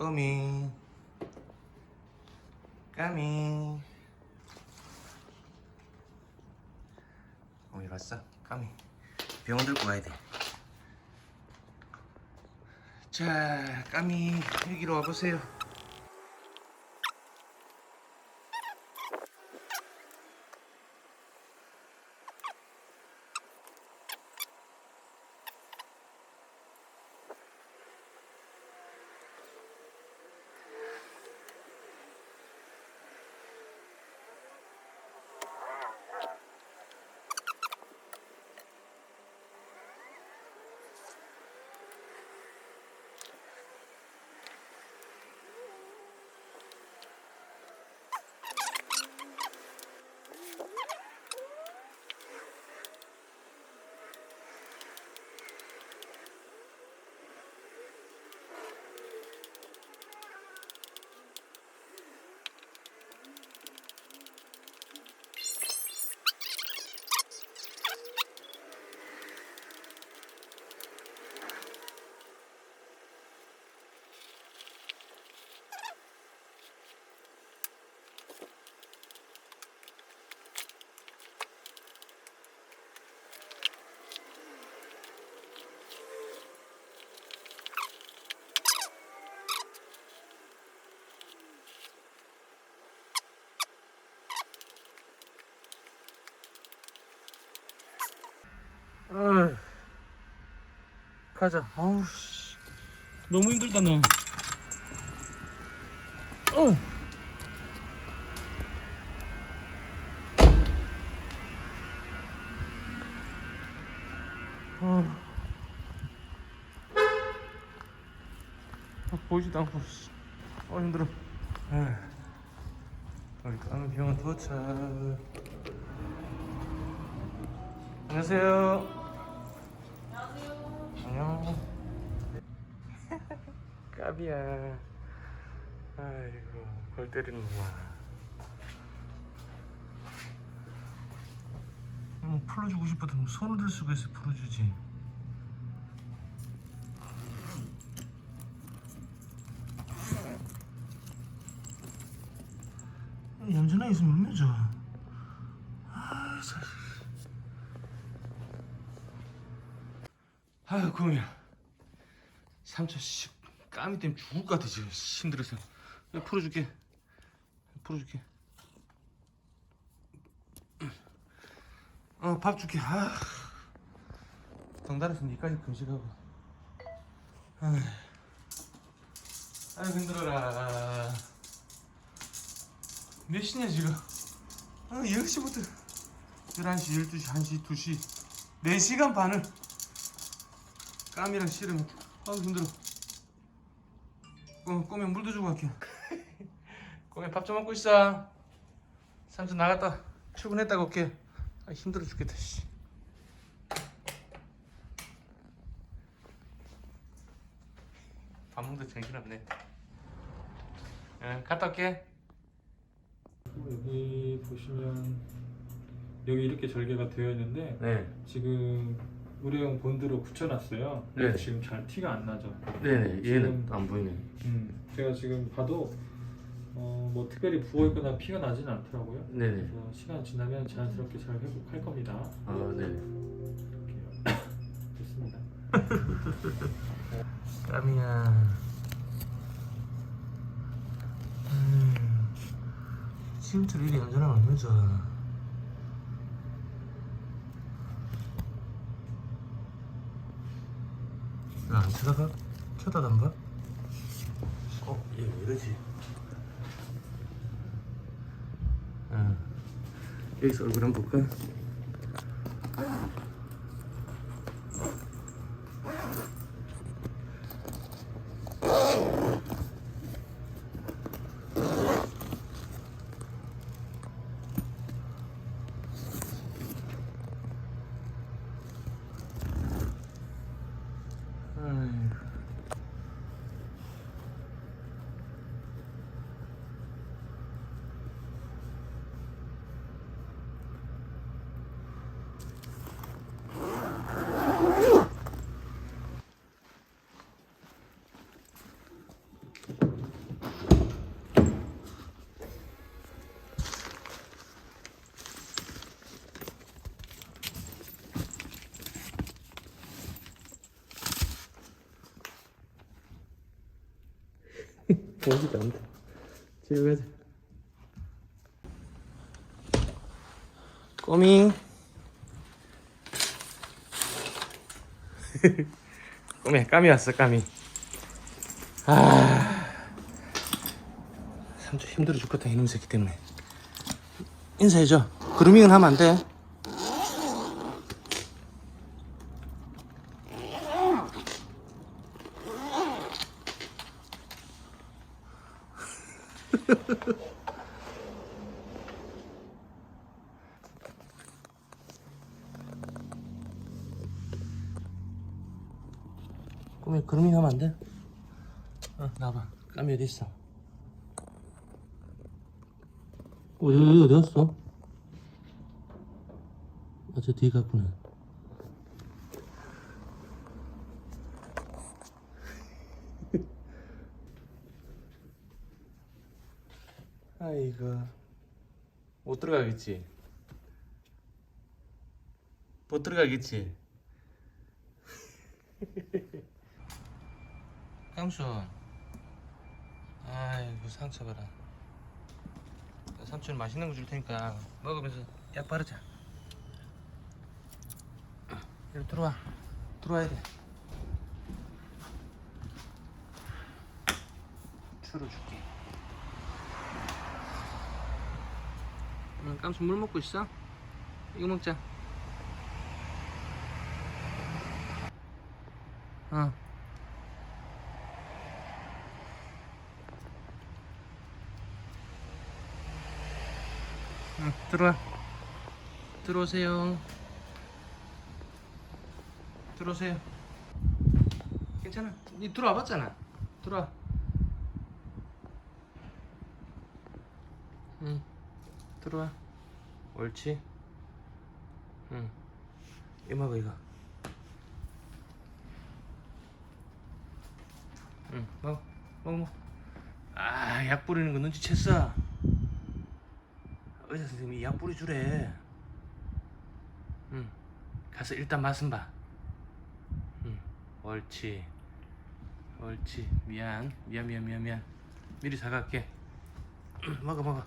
꼬미 까미 어디 갔어? 까미 병원 들고 가야 돼. 자, 까미 여기로 와보세요. 어, 가자. 아우 씨. 너무 힘들다 너. 어. 어. 아, 보이지도 않고. 씨. 어 힘들어. 에휴. 우리 까는 병원 도착. 안녕하세요. 안녕. 까비야. 아이고, 골 때리는구나. 음, 풀어주고 싶어도 손을 들 수가 있어 풀어주지. 얌전하 있으면 얼마나 좋아. 아, 참. 아유 그럼이야 삼촌 씨 까미 때문에 죽을 것 같아 지금. 힘들어서. 내가 풀어줄게. 풀어줄게. 어 밥 줄게. 아. 덩달아서 니까지 금식하고. 아휴. 아유 힘들어라. 몇 시냐 지금? 어 10시부터. 11시 12시 1시 2시. 4시간 반을 까미랑 씨름이 아우 힘들어. 꼬, 꼬미 물도 주고 갈게. 꼬미 밥좀 먹고 있어. 삼촌 나갔다. 출근했다가 올게. 아, 힘들어 죽겠다 씨. 밥 먹는데 정신없네. 응, 갔다 올게. 여기 보시면 여기 이렇게 절개가 되어 있는데 네. 지금 의료용 본드로 붙여놨어요. 네. 지금 잘 티가 안 나죠. 네네 얘는 안 보이네 음, 제가 지금 봐도 어, 뭐 특별히 부어 있거나 피가 나진 않더라고요. 네네 그래서 시간 지나면 자연스럽게 잘 회복할 겁니다. 아 네네 이렇게 됐습니다. 까미야 음, 지금처럼 이리 얌전하면 얼마나 좋아 왜 안? 쳐다도 안 봐? 어? 얘 왜 이러지? 아, 여기서 얼굴 한번 볼까? 공기도 안 돼. 집에 가자. 꼬미. 꼬미, 까미 왔어, 까미. 아. 삼촌 힘들어 죽겠다, 이놈 새끼 때문에. 인사해줘. 그루밍은 하면 안 돼. 꼬미 그루밍 하면 안 돼? 어, 어디 있어? 어, 여기 어디 갔어? 아, 저 뒤에 갔구나. 아이고. 못 들어가겠지? 못 들어가겠지? 깡수. 아이고, 상처 봐라. 삼촌 맛있는 거 줄 테니까 먹으면서 약 바르자. 여기 들어와. 들어와야 돼. 추러 줄게. 응, 깜수 물 먹고 있어? 이거 먹자. 어. 응, 들어와. 들어오세요. 들어오세요. 괜찮아. 니 들어와 봤잖아. 들어와. 응. 들어와. 옳지. 응. 이거 먹어 이거. 응. 먹어. 먹어 먹어. 아, 약 뿌리는 거 눈치챘어. 의사 선생님이 약 뿌려주래. 응. 가서 일단 맛은 봐. 응. 옳지. 옳지. 미안. 미안, 미안, 미안, 미안. 미리 사갈게. 먹어, 먹어.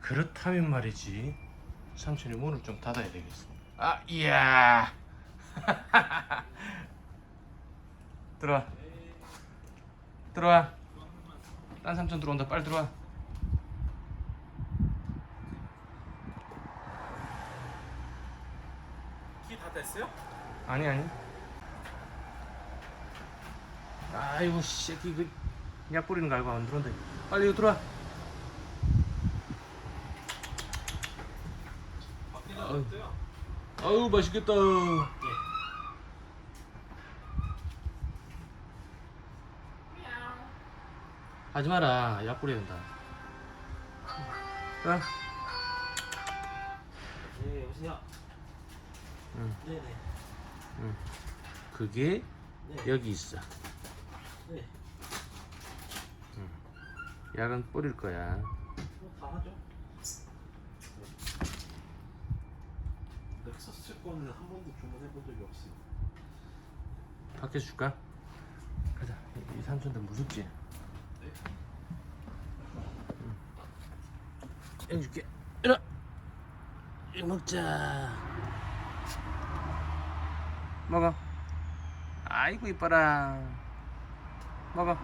그렇다면 말이지. 삼촌이 문을 좀 닫아야 되겠어. 아, 이야. 들어와. 들어와. 딴 삼촌 들어온다. 빨리 들어와. 키 다 됐어요? 아니 아니. 아이고 새끼 그약 뿌리는 거 알고 안 들어온다. 빨리 이거 들어와. 아유, 아유 맛있겠다. 하지 마라. 약 뿌려야 된다. 자, 네, 여보세요. 응. 네네. 그게 네. 여기 있어. 네. 약은 뿌릴 거야. 뭐다 하죠. 넥서스 거는 한 번도 주문해 본 적이 없어요. 밖에 줄까? 가자. 이, 이 삼촌들 무섭지? 응. 여기 줄게. 이리 이거 먹자. 먹어. 아이고 이뻐라. 먹어.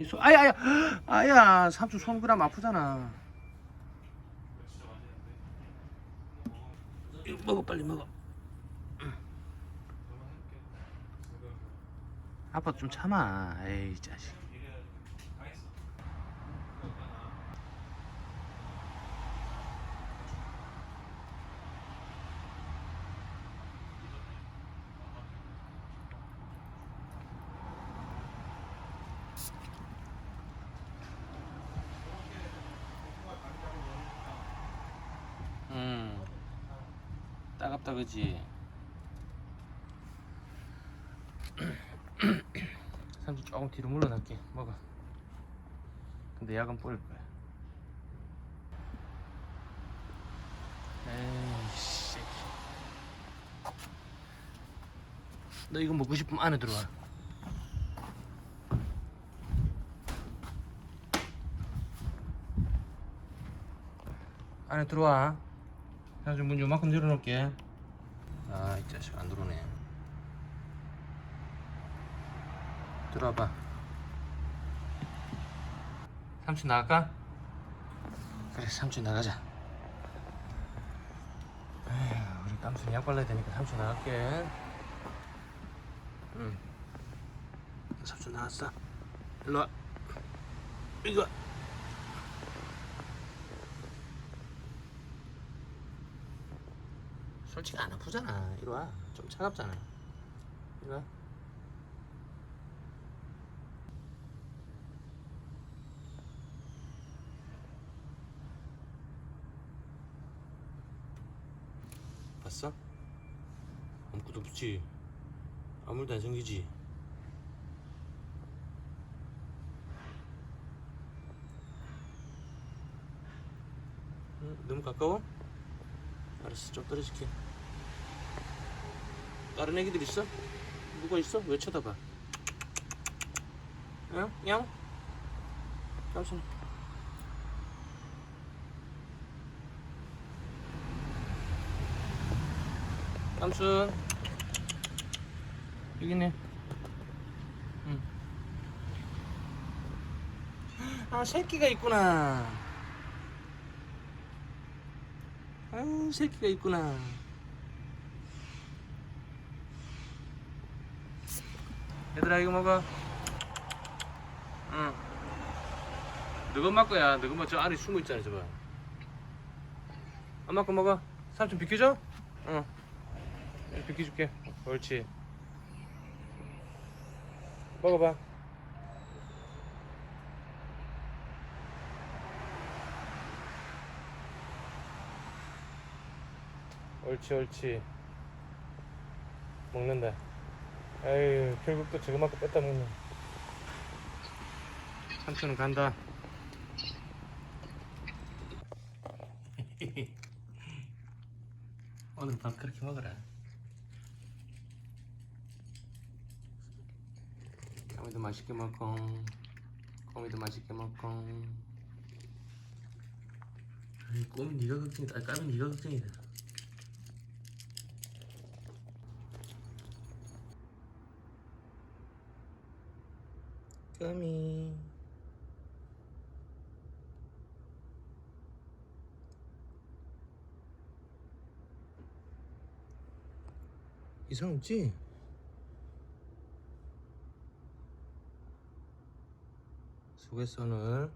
이 손, 아야, 아야, 아야, 삼촌 손그람 아프잖아. 이거 먹어, 빨리 먹어. 아빠 좀 참아. 에이, 자식. 따갑다 그지? 삼촌 조금 뒤로 물러날게. 먹어. 근데 약은 뿌릴 거야. 에이씨. 너 이거 먹고 싶으면 안에 들어와. 안에 들어와 삼촌 문 요만큼 열어놓을게. 아 이 자식 안 들어오네. 들어와봐. 삼촌 나갈까? 그래 삼촌 나가자. 에휴 우리 깜순이 약 발라야 되니까 삼촌 나갈게. 응. 삼촌 나왔어. 일로 와. 이거 솔직히 안 아프잖아 이리 와 좀 차갑잖아 이리 와 봤어? 아무것도 없지 아무 일도 안 생기지 응? 너무 가까워? 알았어 좀 떨어질게 다른 애기들 있어? 누가 있어? 왜 쳐다봐? 응? 양? 깜짝이야 깜순 여기 있네 응. 아 새끼가 있구나 아유 새끼가 있구나. 얘들아 이거 먹어. 응. 너가 거야 너가 엄마 저 안에 숨어 있잖아 저거. 엄마 거 먹어. 삼촌 비켜줘? 응. 네, 비켜줄게. 옳지. 먹어봐 옳지 옳지. 먹는다. 아유 결국 또 저거만큼 뺐다 먹네. 삼촌은 간다. 오늘 밤 그렇게 먹어라. 까미도 맛있게 먹고 꼬미도 맛있게 먹고. 아이 꼬미 네가 걱정이다. 아 까미 네가 걱정이다 까미 이상 없지? 수고했어 오늘